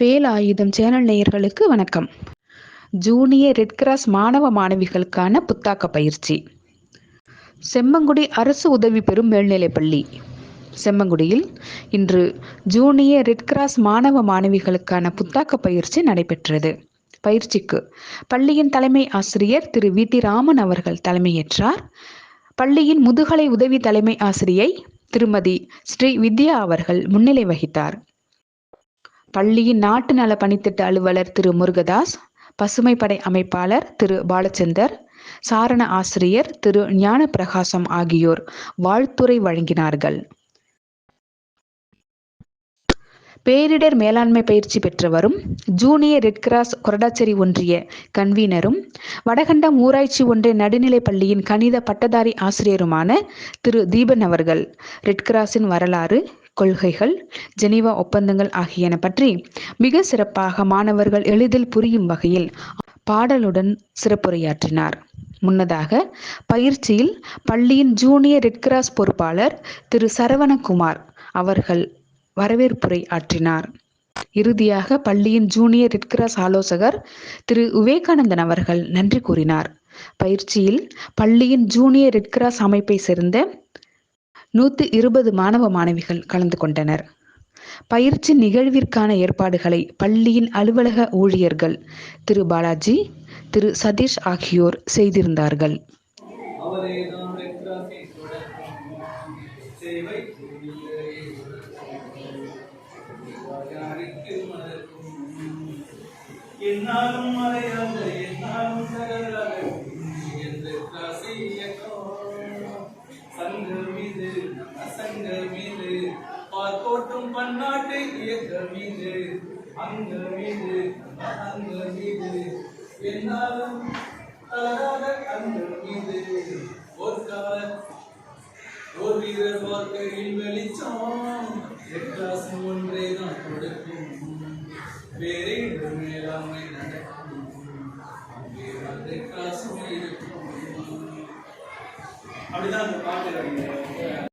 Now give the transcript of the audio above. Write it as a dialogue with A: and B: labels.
A: Velayutham channel நேயர்களுக்கு வணக்கம். Junior red cross மாணவ மாணவிகளுக்கான புத்தாக்க பயிற்சி. செம்மங்குடி அரசு உதவி பெறும் மேல்நிலைப்பள்ளி. செம்மங்குடியில் இன்று ஜூனியர் ரெட் கிராஸ் மாணவ மாணவிகளுக்கான புத்தாக்க பயிற்சி நடைபெற்றது. பயிற்சிக்கு பள்ளியின் தலைமை ஆசிரியர் திரு வி. டி. ராமன் அவர்கள் தலைமையேற்றார். பள்ளியின் முதுகலை உதவி தலைமை ஆசிரியை திருமதி ஸ்ரீ வித்யா அவர்கள் முன்னிலை வகித்தார். பள்ளியின் நாட்டு நல பணித்திட்ட அலுவலர் திரு முருகதாஸ் பசுமைப்படை அமைப்பாளர் திரு பாலச்சந்தர் சாரண ஆசிரியர் திரு ஞான பிரகாசம் ஆகியோர் வாழ்த்துரை வழங்கினார்கள். பேரிடர் மேலாண்மை பயிற்சி பெற்றவரும் ஜூனியர் ரெட் கிராஸ் கொரடாச்சேரி ஒன்றிய கன்வீனரும் வடகண்டம் ஊராட்சி ஒன்றிய நடுநிலைப் பள்ளியின் கணித பட்டதாரி ஆசிரியருமான திரு தீபன் அவர்கள் ரெட் கிராஸின் வரலாறு கொள்கைகள் ஜெனீவா ஒப்பந்தங்கள் ஆகியன பற்றி மிக சிறப்பாக மாணவர்கள் எளிதில் புரியும் வகையில் பாடலுடன் சிறப்புரையாற்றினார். முன்னதாக பயிற்சியில் பள்ளியின் ஜூனியர் ரெட் கிராஸ் பொறுப்பாளர் திரு சரவணகுமார் அவர்கள் வரவேற்புரை ஆற்றினார். இறுதியாக பள்ளியின் ஜூனியர் ரெட் கிராஸ் ஆலோசகர் திரு விவேகானந்தன் அவர்கள் நன்றி கூறினார். பயிற்சியில் பள்ளியின் ஜூனியர் ரெட் கிராஸ் அமைப்பை சேர்ந்த நூற்றி இருபது மாணவ மாணவிகள் கலந்து கொண்டனர். பயிற்சி நிகழ்விற்கான ஏற்பாடுகளை பள்ளியின் அலுவலக ஊழியர்கள் திரு பாலாஜி திரு சதீஷ் ஆகியோர் செய்திருந்தார்கள்.
B: என்னாலும் மறையாக பார்க்கோட்டும் பன்னாட்டு இயக்க மீது அங்க மீது நம்ம அங்க மீது என்னாலும் தளராத கண்கள் மீது ஒரு கால ஒரு வீரர் வாழ்க்கையில் வெளிச்சம். எட்டாசம் ஒன்றே தான் கொடுக்கும். வேறே ஒரு மேலாண்மை நடக்கும். அங்கே வந்து காசும் இருக்கும். அப்படிதான் அந்த பாட்டு